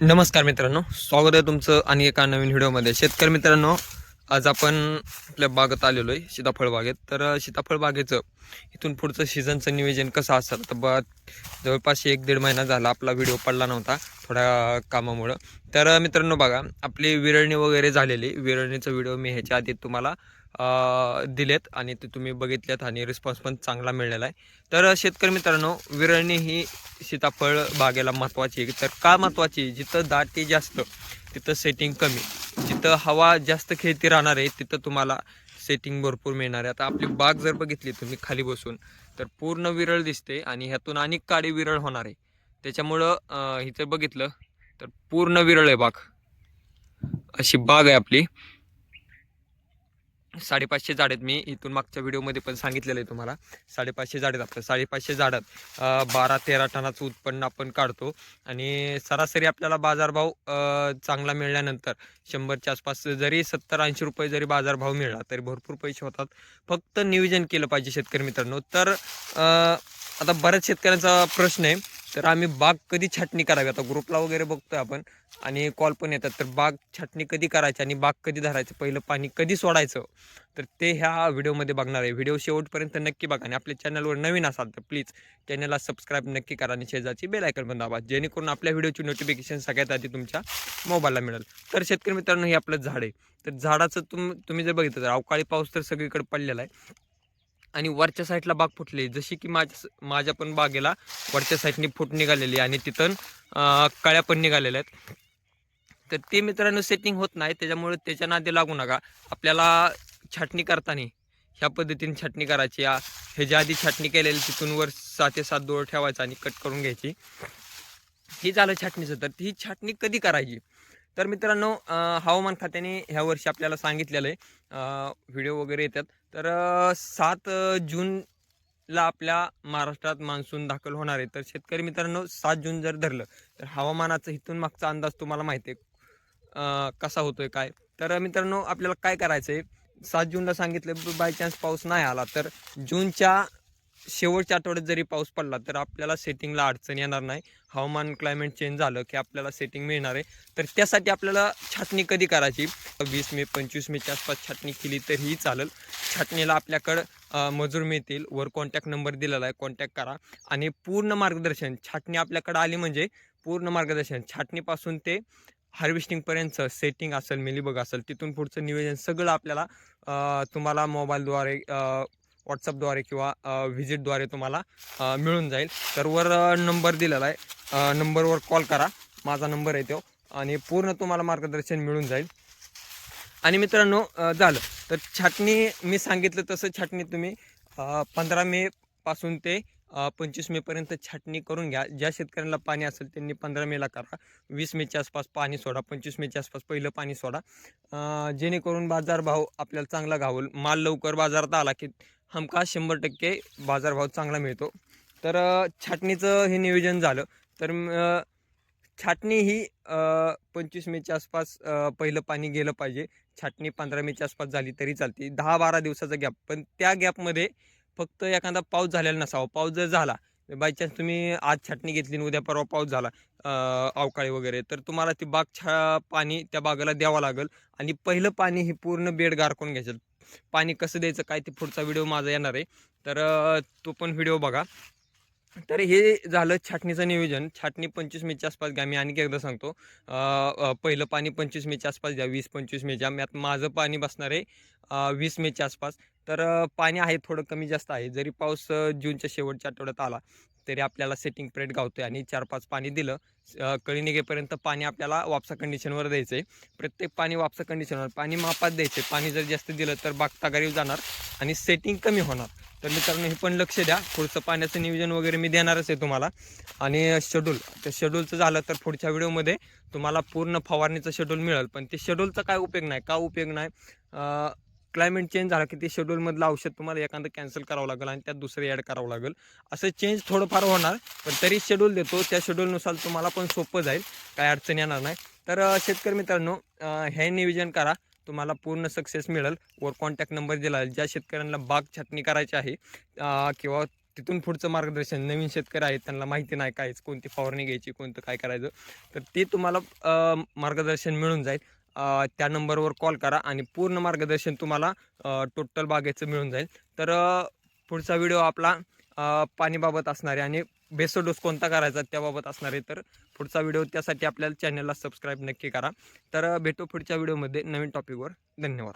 नमस्कार मित्रांनो स्वागत आहे तुमचं आणि एका नवीन व्हिडिओमध्ये. शेतकरी मित्रांनो आज आपण आपल्या बागेत आलेलो आहे सीताफळ बागेत. तर सीताफळ बागेचं इथून पुढचं सीझनचं नियोजन कसं असेल? तर ब जवळपास एक दीड महिना झाला आपला व्हिडिओ पडला नव्हता थोड्या कामामुळं. तर मित्रांनो बघा आपली विरळणी वगैरे झालेली. विरळणीचा व्हिडिओ मी ह्याच्या आधी तुम्हाला दिलेत आणि ते तुम्ही बघितलेत आणि रिस्पॉन्स पण चांगला मिळालेला आहे. तर शेतकरी मित्रांनो विरळणी ही सीताफळ बागेला महत्त्वाची आहे. तर का महत्त्वाची आहे? जिथं दाटी जास्त तिथं सेटिंग कमी. जिथं हवा जास्त खेळती राहणार आहे तिथं तुम्हाला सेटिंग भरपूर मिळणार आहे. आता आपली बाग जर बघितली तुम्ही खाली बसून तर पूर्ण विरळ दिसते आणि ह्यातून अनेक काळी विरळ होणार आहे. त्याच्यामुळं अं, बघितलं तर पूर्ण विरळ आहे बाग. अशी बाग आहे आपली. साडेपाचशे झाड आहेत. मी इथून मागच्या व्हिडिओमध्ये पण सांगितलेलं आहे तुम्हाला. साडेपाचशे झाड आहेत आपलं. साडेपाचशे झाडात बारा तेरा टनाचं उत्पन्न आपण काढतो. आणि सरासरी आपल्याला बाजारभाव चांगला मिळाल्यानंतर शंभरच्या आसपास जरी सत्तर ऐंशी रुपये जरी बाजारभाव मिळाला तरी भरपूर पैसे होतात. फक्त नियोजन केलं पाहिजे शेतकरी मित्रांनो. तर आता बऱ्याच शेतकऱ्यांचा प्रश्न आहे. तर आम्ही बाग कधी छाटणी करावी? आता ग्रुपला वगैरे बघतोय आपण आणि कॉल पण येतात. तर बाग छाटणी कधी करायची आणि बाग कधी धरायचं? पहिलं पाणी कधी सोडायचं? तर ते ह्या व्हिडिओमध्ये बघणार आहे. व्हिडिओ शेवटपर्यंत नक्की बघा आणि आपल्या चॅनलवर नवीन असाल तर प्लीज चॅनलला सबस्क्राईब नक्की करा आणि शेजारची बेल आयकन पण दाबा जेणेकरून आपल्या व्हिडिओची नोटिफिकेशन सगळ्यात आधी तुमच्या मोबाईलला मिळेल. तर शेतकरी मित्रांनो हे आपलं झाड आहे. तर झाडाचं तुम तुम्ही जर बघितलं तर अवकाळी पाऊस तर सगळीकडे पडलेला आहे. आणि वरच्या साईडला बाग फुटली. जशी की माझ्या माझ्या पण बागेला वरच्या साईडनी फूट निघालेली आणि तिथून कळ्या पण निघालेल्या आहेत. तर ते मित्रांनो सेटिंग होत नाही. त्याच्यामुळे त्याच्या नादी लागू नका. आपल्याला छाटणी करताना ह्या पद्धतीने छाटणी करायची. या ह्याच्या आधी छाटणी केलेली तिथून वर साते सात दोर ठेवायचा आणि कट करून घ्यायची. हे झालं छाटणीचं. तर ही छाटणी कधी करायची? तर मित्रांनो हवामान खात्याने ह्या वर्षी आपल्याला सांगितलेलं आहे. व्हिडिओ वगैरे येतात. तर सात जूनला आपल्या महाराष्ट्रात मान्सून दाखल होणार आहे. तर शेतकरी मित्रांनो सात जून जर धरलं तर हवामानाचा इथून मागचा अंदाज तुम्हाला माहिती आहे. कसा कसा होतोय काय? तर मित्रांनो आपल्याला काय करायचं आहे सात जूनला सांगितलं बाय चान्स पाऊस नाही आला. तर जूनच्या शेवटच्या आठवड्यात जरी पाऊस पडला तर आपल्याला सेटिंगला अडचण येणार नाही. हवामान क्लायमेट चेंज झालं की आपल्याला सेटिंग मिळणार आहे. तर त्यासाठी आपल्याला छाटणी कधी करायची? वीस मे पंचवीस मेच्या आसपास छाटणी केली तरीही चालेल. छाटणीला आपल्याकडं मजूर मिळतील. वर कॉन्टॅक्ट नंबर दिलेला आहे. कॉन्टॅक्ट करा. आणि पूर्ण मार्गदर्शन छाटणी आपल्याकडं आली म्हणजे पूर्ण मार्गदर्शन. छाटणीपासून ते हार्वेस्टिंगपर्यंतचं सेटिंग असेल मिलीबग असेल तिथून पुढचं नियोजन सगळं आपल्याला तुम्हाला मोबाईलद्वारे व्हॉट्सअपद्वारे किंवा व्हिजिटद्वारे तुम्हाला मिळून जाईल. तर वर नंबर दिलेला आहे. नंबरवर कॉल करा. माझा नंबर आहे तो. आणि पूर्ण तुम्हाला मार्गदर्शन मिळून जाईल. आणि मित्रांनो झालं. तर छाटणी मी सांगितलं तसं छाटणी तुम्ही पंधरा मे पासून ते पंचवीस मेपर्यंत छाटणी करून घ्या. ज्या शेतकऱ्यांना पाणी असेल त्यांनी पंधरा मेला करा. वीस मेच्या आसपास पाणी सोडा. पंचवीस मेच्या आसपास पहिलं पाणी सोडा. जेणेकरून बाजारभाव आपल्याला चांगला घावल. माल लवकर बाजारात आला की हमखास शंभर टक्के बाजारभाव चांगला मिळतो. तर छाटणीचं हे नियोजन झालं. तर छाटणी ही पंचवीस मेच्या आसपास पहिलं पाणी गेलं पाहिजे. छाटणी पंधरा मेच्या आसपास झाली तरी चालते. दहा बारा दिवसाचा गॅप. पण त्या गॅपमध्ये फक्त एखादा पाऊस झालेला नसावा. पाऊस जर झाला बाय चान्स तुम्ही आज छाटणी घेतली आणि उद्या परवा पाऊस झाला अवकाळी वगैरे तर तुम्हाला ती बाग छा पाणी त्या बागेला द्यावं लागेल. आणि पहिलं पाणी हे पूर्ण बेड गारकून घ्यायचं. पाणी कसं द्यायचं काय ते पुढचा व्हिडिओ माझा येणार आहे. तर तो पण व्हिडिओ बघा. तर हे झालं छाटणीचं नियोजन. छाटणी पंचवीस मेच्या आसपास घ्या. मी आणखी एकदा सांगतो. पहिलं पाणी पंचवीस मेच्या आसपास घ्या. वीस पंचवीस मेच्या यात माझं पाणी बसणार आहे वीस मेच्या आसपास. तर पाणी आहे थोडं कमी जास्त आहे. जरी पाऊस जूनच्या शेवटच्या आठवड्यात आला तरी आपल्याला सेटिंग प्रेड गावतो आहे आणि चार पाच पाणी दिलं. कळी निघेपर्यंत पाणी आपल्याला वापसा कंडिशनवर द्यायचं आहे प्रत्येक पाणी वापसा कंडिशनवर पाणी मापात द्यायचं आहे पाणी जर जास्त दिलं तर बाग तगारीव जाणार आणि सेटिंग कमी होणार. तर मित्रांनो हे पण लक्ष द्या. पुढचं पाण्याचं नियोजन वगैरे मी देणारच आहे तुम्हाला. आणि शेड्यूल तर शेड्यूलचं झालं तर पुढच्या व्हिडिओमध्ये तुम्हाला पूर्ण फवारणीचं शेड्यूल मिळेल. पण ते शेड्यूलचा काय उपयोग नाही? का उपयोग नाही? क्लायमेट चेंज झाला की ते शेड्यूलमधलं औषध तुम्हाला एखादं कॅन्सल करावं लागेल आणि त्यात दुसरं ॲड करावं लागेल. असं चेंज थोडंफार होणार पण तरी शेड्यूल देतो. त्या शेड्यूलनुसार तुम्हाला पण सोपं जाईल. काय अडचण येणार नाही. तर शेतकरी मित्रांनो हे नियोजन करा. तुम्हाला पूर्ण सक्सेस मिळेल. वर कॉन्टॅक्ट नंबर दिला ज्या शेतकऱ्यांना बाग छाटणी करायची आहे किंवा तिथून पुढचं मार्गदर्शन नवीन शेतकरी आहेत त्यांना माहिती नाही कायच कोणती फवारणी घ्यायची कोणतं काय करायचं तर ते तुम्हाला मार्गदर्शन मिळून जाईल. त्या नंबरवर कॉल करा आणि पूर्ण मार्गदर्शन तुम्हाला टोटल बागेचं मिळून जाईल. तर पुढचा व्हिडिओ आपला पाणीबाबत असणार आहे आणि बेसो डोस कोणता करायचा त्याबाबत असणार आहे. तर पुढचा व्हिडिओ त्यासाठी आपल्याला चॅनलला सबस्क्राईब नक्की करा. तर अ, भेटू पुढच्या व्हिडिओमध्ये नवीन टॉपिकवर धन्यवाद.